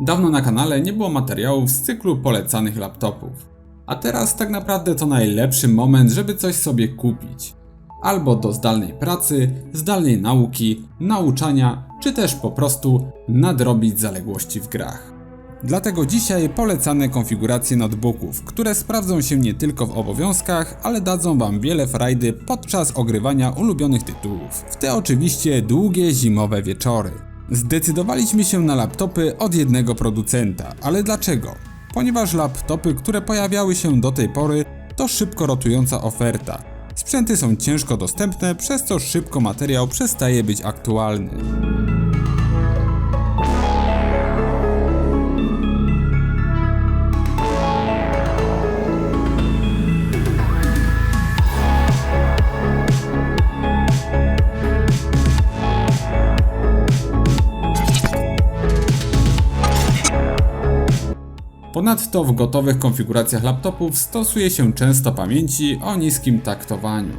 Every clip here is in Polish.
Dawno na kanale nie było materiałów z cyklu polecanych laptopów. A teraz tak naprawdę to najlepszy moment, żeby coś sobie kupić. Albo do zdalnej pracy, zdalnej nauki, nauczania, czy też po prostu nadrobić zaległości w grach. Dlatego dzisiaj polecane konfiguracje notebooków, które sprawdzą się nie tylko w obowiązkach, ale dadzą Wam wiele frajdy podczas ogrywania ulubionych tytułów. W te oczywiście długie zimowe wieczory. Zdecydowaliśmy się na laptopy od jednego producenta, ale dlaczego? Ponieważ laptopy, które pojawiały się do tej pory, to szybko rotująca oferta. Sprzęty są ciężko dostępne, przez co szybko materiał przestaje być aktualny. Ponadto w gotowych konfiguracjach laptopów stosuje się często pamięci o niskim taktowaniu.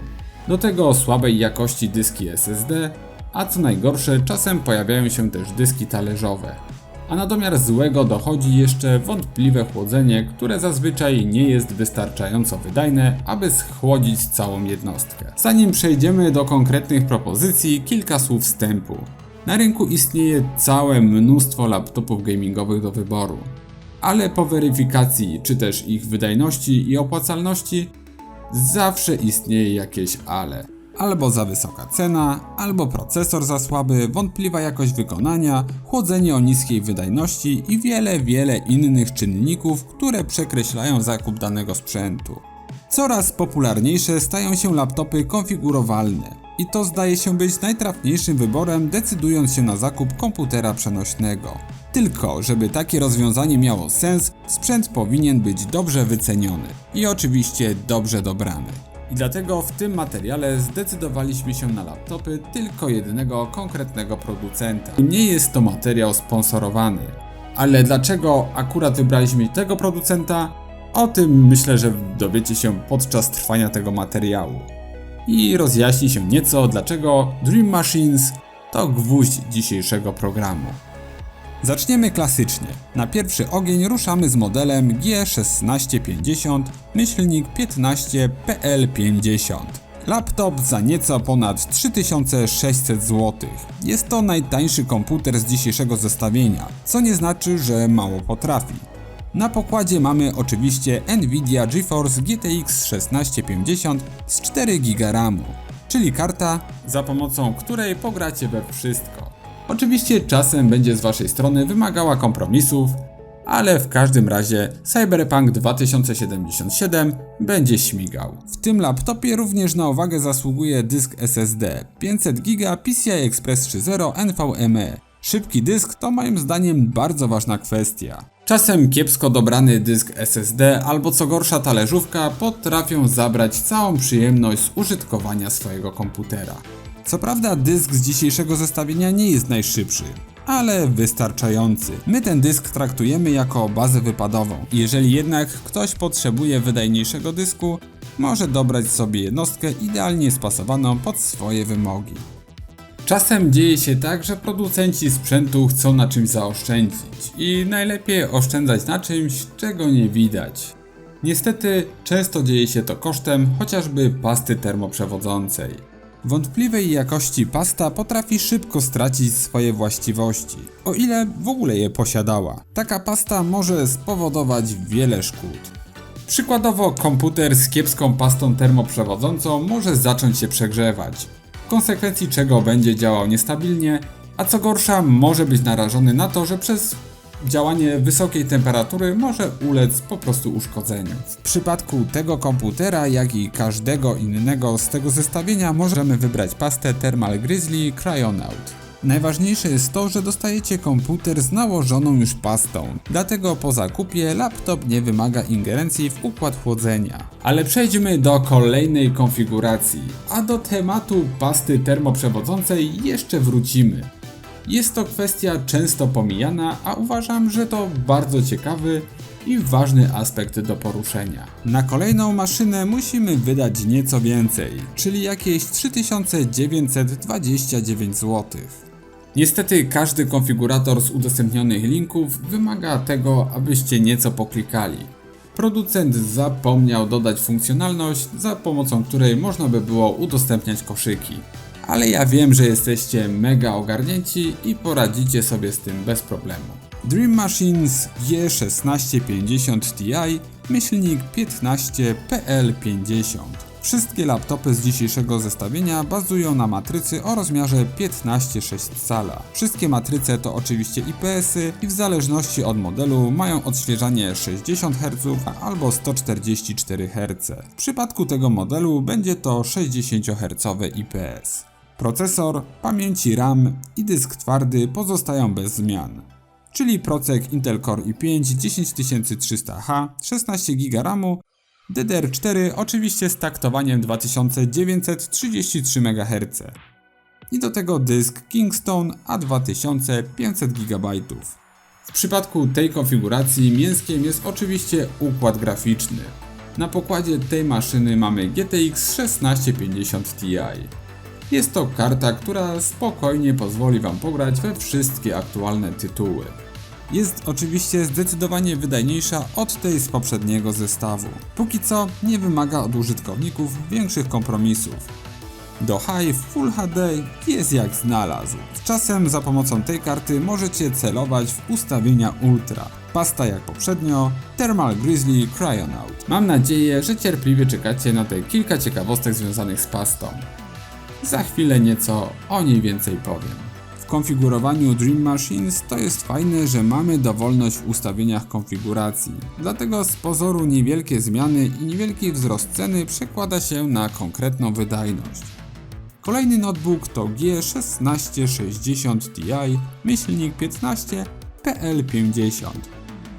Do tego słabej jakości dyski SSD, a co najgorsze czasem pojawiają się też dyski talerzowe. A na domiar złego dochodzi jeszcze wątpliwe chłodzenie, które zazwyczaj nie jest wystarczająco wydajne, aby schłodzić całą jednostkę. Zanim przejdziemy do konkretnych propozycji, kilka słów wstępu. Na rynku istnieje całe mnóstwo laptopów gamingowych do wyboru ale po weryfikacji czy też ich wydajności i opłacalności zawsze istnieje jakieś ale. Albo za wysoka cena, albo procesor za słaby, wątpliwa jakość wykonania, chłodzenie o niskiej wydajności i wiele, wiele innych czynników, które przekreślają zakup danego sprzętu. Coraz popularniejsze stają się laptopy konfigurowalne. I to zdaje się być najtrafniejszym wyborem, decydując się na zakup komputera przenośnego. Tylko, żeby takie rozwiązanie miało sens, sprzęt powinien być dobrze wyceniony i oczywiście dobrze dobrany. I dlatego w tym materiale zdecydowaliśmy się na laptopy tylko jednego konkretnego producenta. Nie jest to materiał sponsorowany. Ale dlaczego akurat wybraliśmy tego producenta? O tym myślę, że dowiecie się podczas trwania tego materiału. I rozjaśni się nieco, dlaczego Dream Machines to gwóźdź dzisiejszego programu. Zaczniemy klasycznie. Na pierwszy ogień ruszamy z modelem G1650 myślnik 15 PL50. Laptop za nieco ponad 3600 zł. Jest to najtańszy komputer z dzisiejszego zestawienia, co nie znaczy, że mało potrafi. Na pokładzie mamy oczywiście Nvidia GeForce GTX 1650 z 4 GB RAMu, czyli karta, za pomocą której pogracie we wszystko. Oczywiście czasem będzie z waszej strony wymagała kompromisów, ale w każdym razie Cyberpunk 2077 będzie śmigał. W tym laptopie również na uwagę zasługuje dysk SSD 500 GB PCI Express 3.0 NVMe. Szybki dysk to moim zdaniem bardzo ważna kwestia. Czasem kiepsko dobrany dysk SSD albo co gorsza talerzówka potrafią zabrać całą przyjemność z użytkowania swojego komputera. Co prawda dysk z dzisiejszego zestawienia nie jest najszybszy, ale wystarczający. My ten dysk traktujemy jako bazę wypadową. Jeżeli jednak ktoś potrzebuje wydajniejszego dysku, może dobrać sobie jednostkę idealnie spasowaną pod swoje wymogi. Czasem dzieje się tak, że producenci sprzętu chcą na czymś zaoszczędzić i najlepiej oszczędzać na czymś, czego nie widać. Niestety, często dzieje się to kosztem chociażby pasty termoprzewodzącej. Wątpliwej jakości pasta potrafi szybko stracić swoje właściwości, o ile w ogóle je posiadała. Taka pasta może spowodować wiele szkód. Przykładowo komputer z kiepską pastą termoprzewodzącą może zacząć się przegrzewać, w konsekwencji czego będzie działał niestabilnie, a co gorsza może być narażony na to, że przez działanie wysokiej temperatury może ulec po prostu uszkodzeniu. W przypadku tego komputera, jak i każdego innego z tego zestawienia możemy wybrać pastę Thermal Grizzly Cryonaut. Najważniejsze jest to, że dostajecie komputer z nałożoną już pastą, dlatego po zakupie laptop nie wymaga ingerencji w układ chłodzenia. Ale przejdźmy do kolejnej konfiguracji, a do tematu pasty termoprzewodzącej jeszcze wrócimy. Jest to kwestia często pomijana, a uważam, że to bardzo ciekawy i ważny aspekt do poruszenia. Na kolejną maszynę musimy wydać nieco więcej, czyli jakieś 3929 zł. Niestety każdy konfigurator z udostępnionych linków wymaga tego, abyście nieco poklikali. Producent zapomniał dodać funkcjonalność, za pomocą której można by było udostępniać koszyki. Ale ja wiem, że jesteście mega ogarnięci i poradzicie sobie z tym bez problemu. Dream Machines G1650 Ti myślnik 15 PL50 Wszystkie laptopy z dzisiejszego zestawienia bazują na matrycy o rozmiarze 15,6 cala. Wszystkie matryce to oczywiście IPS-y i w zależności od modelu mają odświeżanie 60 Hz albo 144 Hz. W przypadku tego modelu będzie to 60 Hz IPS. Procesor, pamięci RAM i dysk twardy pozostają bez zmian. Czyli procek Intel Core i5 10300H, 16 GB RAMu DDR4 oczywiście z taktowaniem 2933 MHz. I do tego dysk Kingston A2500 GB. W przypadku tej konfiguracji mięskiem jest oczywiście układ graficzny. Na pokładzie tej maszyny mamy GTX 1650 Ti. Jest to karta, która spokojnie pozwoli Wam pograć we wszystkie aktualne tytuły. Jest oczywiście zdecydowanie wydajniejsza od tej z poprzedniego zestawu. Póki co nie wymaga od użytkowników większych kompromisów. Do High Full HD jest jak znalazł. Czasem za pomocą tej karty możecie celować w ustawienia Ultra. Pasta jak poprzednio, Thermal Grizzly Cryonaut. Mam nadzieję, że cierpliwie czekacie na te kilka ciekawostek związanych z pastą. Za chwilę nieco o niej więcej powiem. W konfigurowaniu Dream Machines to jest fajne, że mamy dowolność w ustawieniach konfiguracji. Dlatego z pozoru niewielkie zmiany i niewielki wzrost ceny przekłada się na konkretną wydajność. Kolejny notebook to G1660 Ti, myślnik 15 PL50.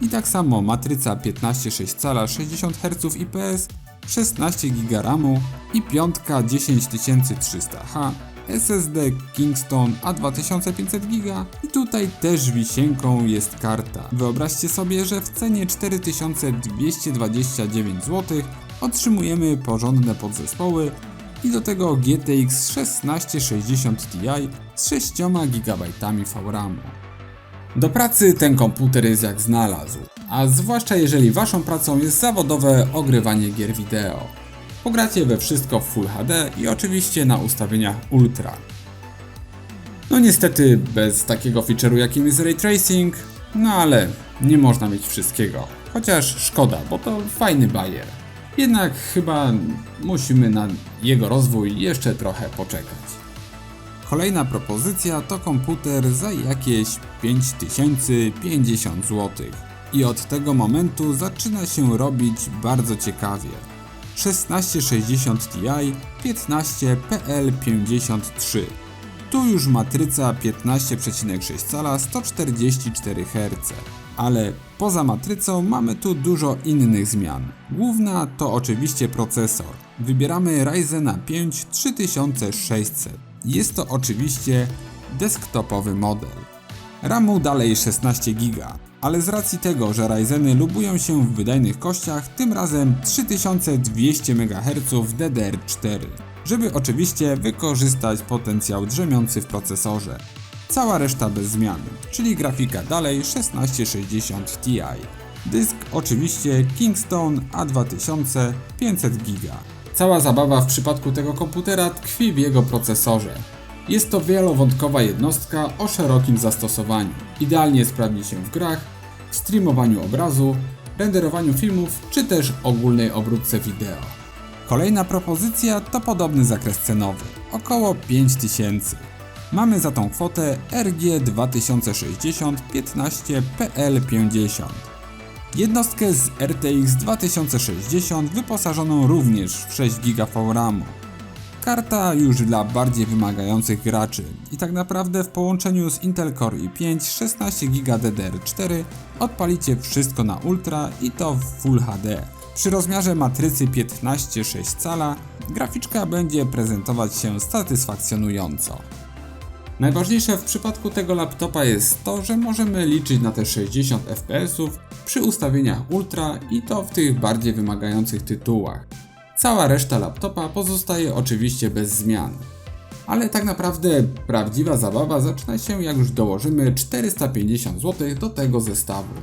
I tak samo matryca 15,6 cala 60 Hz IPS, 16 GB RAMu i piątka 10300H SSD Kingston A2500 GB i tutaj też wisienką jest karta. Wyobraźcie sobie, że w cenie 4229 zł otrzymujemy porządne podzespoły i do tego GTX 1660 Ti z 6 GB VRAMu. Do pracy ten komputer jest jak znalazł, a zwłaszcza jeżeli waszą pracą jest zawodowe ogrywanie gier wideo. Pogracie we wszystko w Full HD i oczywiście na ustawieniach Ultra. No niestety bez takiego feature'u jakim jest Ray Tracing, no ale nie można mieć wszystkiego. Chociaż szkoda, bo to fajny bajer. Jednak chyba musimy na jego rozwój jeszcze trochę poczekać. Kolejna propozycja to komputer za jakieś 5050 zł. I od tego momentu zaczyna się robić bardzo ciekawie. 1660 Ti 15 PL53. Tu już matryca 15,6 cala 144 Hz. Ale poza matrycą mamy tu dużo innych zmian. Główna to oczywiście procesor. Wybieramy Ryzena 5 3600. Jest to oczywiście desktopowy model. RAMu dalej 16 GB, ale z racji tego, że Ryzeny lubują się w wydajnych kościach, tym razem 3200 MHz DDR4, żeby oczywiście wykorzystać potencjał drzemiący w procesorze. Cała reszta bez zmian, czyli grafika dalej 1660 Ti. Dysk oczywiście Kingston A2000 500 GB. Cała zabawa w przypadku tego komputera tkwi w jego procesorze. Jest to wielowątkowa jednostka o szerokim zastosowaniu. Idealnie sprawdzi się w grach, streamowaniu obrazu, renderowaniu filmów czy też ogólnej obróbce wideo. Kolejna propozycja to podobny zakres cenowy, około 5000. Mamy za tą kwotę RG 2060 15 PL50. Jednostkę z RTX 2060 wyposażoną również w 6 GB VRAMu. Karta już dla bardziej wymagających graczy i tak naprawdę w połączeniu z Intel Core i5 16 GB DDR4 odpalicie wszystko na ultra i to w Full HD. Przy rozmiarze matrycy 15,6 cala graficzka będzie prezentować się satysfakcjonująco. Najważniejsze w przypadku tego laptopa jest to, że możemy liczyć na te 60 fps przy ustawieniach ultra i to w tych bardziej wymagających tytułach. Cała reszta laptopa pozostaje oczywiście bez zmian. Ale tak naprawdę prawdziwa zabawa zaczyna się jak już dołożymy 450 zł do tego zestawu.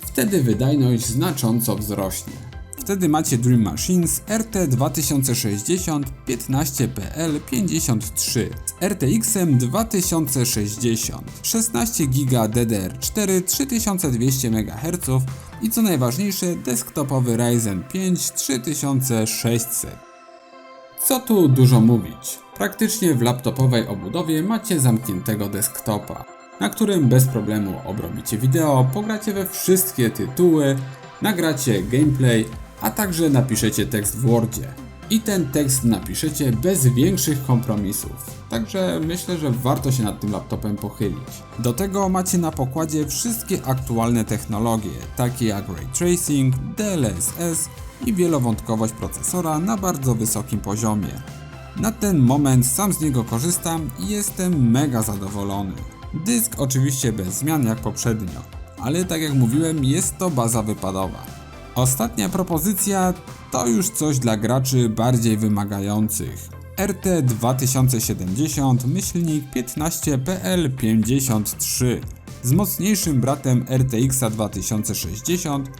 Wtedy wydajność znacząco wzrośnie. Wtedy macie Dream Machines RT 2060 15PL53 z RTX-em 2060, 16 GB DDR4 3200 MHz i co najważniejsze desktopowy Ryzen 5 3600. Co tu dużo mówić? Praktycznie w laptopowej obudowie macie zamkniętego desktopa, na którym bez problemu obrobicie wideo, pogracie we wszystkie tytuły, nagracie gameplay, a także napiszecie tekst w Wordzie. I ten tekst napiszecie bez większych kompromisów. Także myślę, że warto się nad tym laptopem pochylić. Do tego macie na pokładzie wszystkie aktualne technologie, takie jak ray tracing, DLSS i wielowątkowość procesora na bardzo wysokim poziomie. Na ten moment sam z niego korzystam i jestem mega zadowolony. Dysk oczywiście bez zmian jak poprzednio, ale tak jak mówiłem jest to baza wypadowa. Ostatnia propozycja to już coś dla graczy bardziej wymagających. RT 2070 myślnik 15PL53 z mocniejszym bratem RTX 2060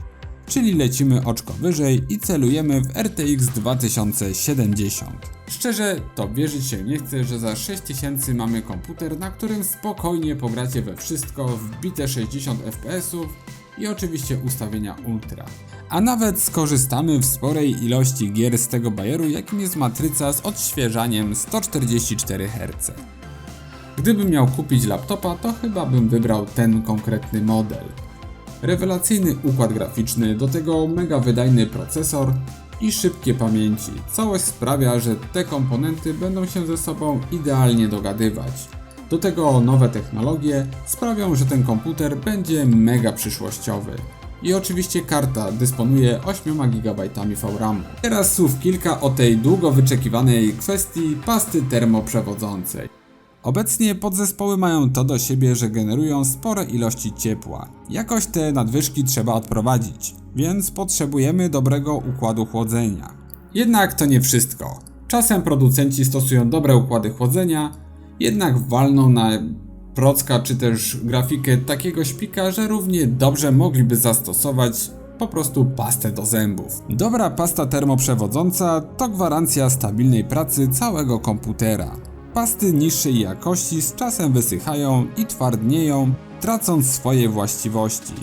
czyli lecimy oczko wyżej i celujemy w RTX 2070. Szczerze, to wierzyć się nie chcę, że za 6000 mamy komputer, na którym spokojnie pogracie we wszystko, wbite 60 fps i oczywiście ustawienia ultra. A nawet skorzystamy w sporej ilości gier z tego bajeru, jakim jest matryca z odświeżaniem 144 Hz. Gdybym miał kupić laptopa, to chyba bym wybrał ten konkretny model. Rewelacyjny układ graficzny, do tego mega wydajny procesor i szybkie pamięci. Całość sprawia, że te komponenty będą się ze sobą idealnie dogadywać. Do tego nowe technologie sprawią, że ten komputer będzie mega przyszłościowy. I oczywiście karta dysponuje 8 GB VRAM. Teraz słów kilka o tej długo wyczekiwanej kwestii pasty termoprzewodzącej. Obecnie podzespoły mają to do siebie, że generują spore ilości ciepła. Jakoś te nadwyżki trzeba odprowadzić, więc potrzebujemy dobrego układu chłodzenia. Jednak to nie wszystko. Czasem producenci stosują dobre układy chłodzenia, jednak walną na procka czy też grafikę takiego śpika, że równie dobrze mogliby zastosować po prostu pastę do zębów. Dobra pasta termoprzewodząca to gwarancja stabilnej pracy całego komputera. Pasty niższej jakości z czasem wysychają i twardnieją, tracąc swoje właściwości.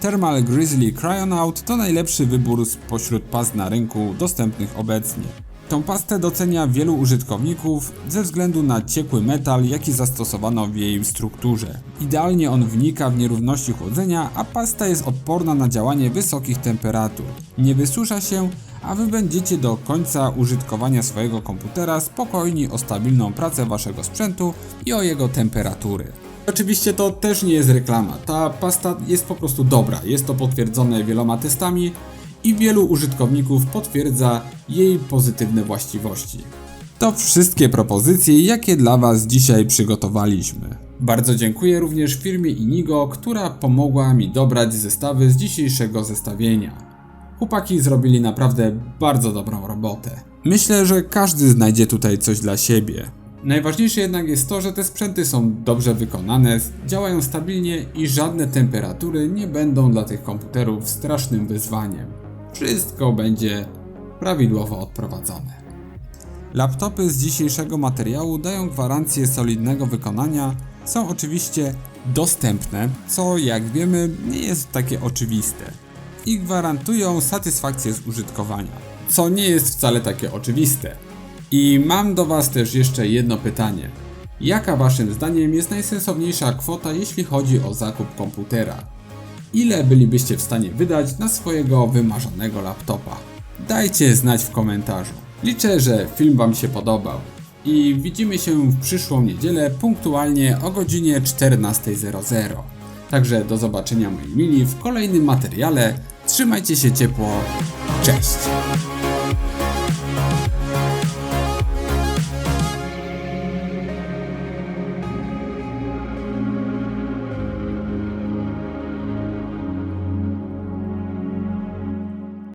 Thermal Grizzly Cryonaut to najlepszy wybór spośród past na rynku dostępnych obecnie. Tą pastę docenia wielu użytkowników ze względu na ciekły metal, jaki zastosowano w jej strukturze. Idealnie on wnika w nierówności chłodzenia, a pasta jest odporna na działanie wysokich temperatur. Nie wysusza się, a wy będziecie do końca użytkowania swojego komputera spokojni o stabilną pracę waszego sprzętu i o jego temperatury. Oczywiście to też nie jest reklama. Ta pasta jest po prostu dobra. Jest to potwierdzone wieloma testami i wielu użytkowników potwierdza jej pozytywne właściwości. To wszystkie propozycje, jakie dla Was dzisiaj przygotowaliśmy. Bardzo dziękuję również firmie Inigo, która pomogła mi dobrać zestawy z dzisiejszego zestawienia. Chłopaki zrobili naprawdę bardzo dobrą robotę. Myślę, że każdy znajdzie tutaj coś dla siebie. Najważniejsze jednak jest to, że te sprzęty są dobrze wykonane, działają stabilnie i żadne temperatury nie będą dla tych komputerów strasznym wyzwaniem. Wszystko będzie prawidłowo odprowadzone. Laptopy z dzisiejszego materiału dają gwarancję solidnego wykonania, są oczywiście dostępne, co jak wiemy nie jest takie oczywiste. I gwarantują satysfakcję z użytkowania, co nie jest wcale takie oczywiste. I mam do Was też jeszcze jedno pytanie. Jaka Waszym zdaniem jest najsensowniejsza kwota, jeśli chodzi o zakup komputera? Ile bylibyście w stanie wydać na swojego wymarzonego laptopa? Dajcie znać w komentarzu. Liczę, że film Wam się podobał. I widzimy się w przyszłą niedzielę punktualnie o godzinie 14.00. Także do zobaczenia moi mili w kolejnym materiale. Trzymajcie się ciepło. Cześć!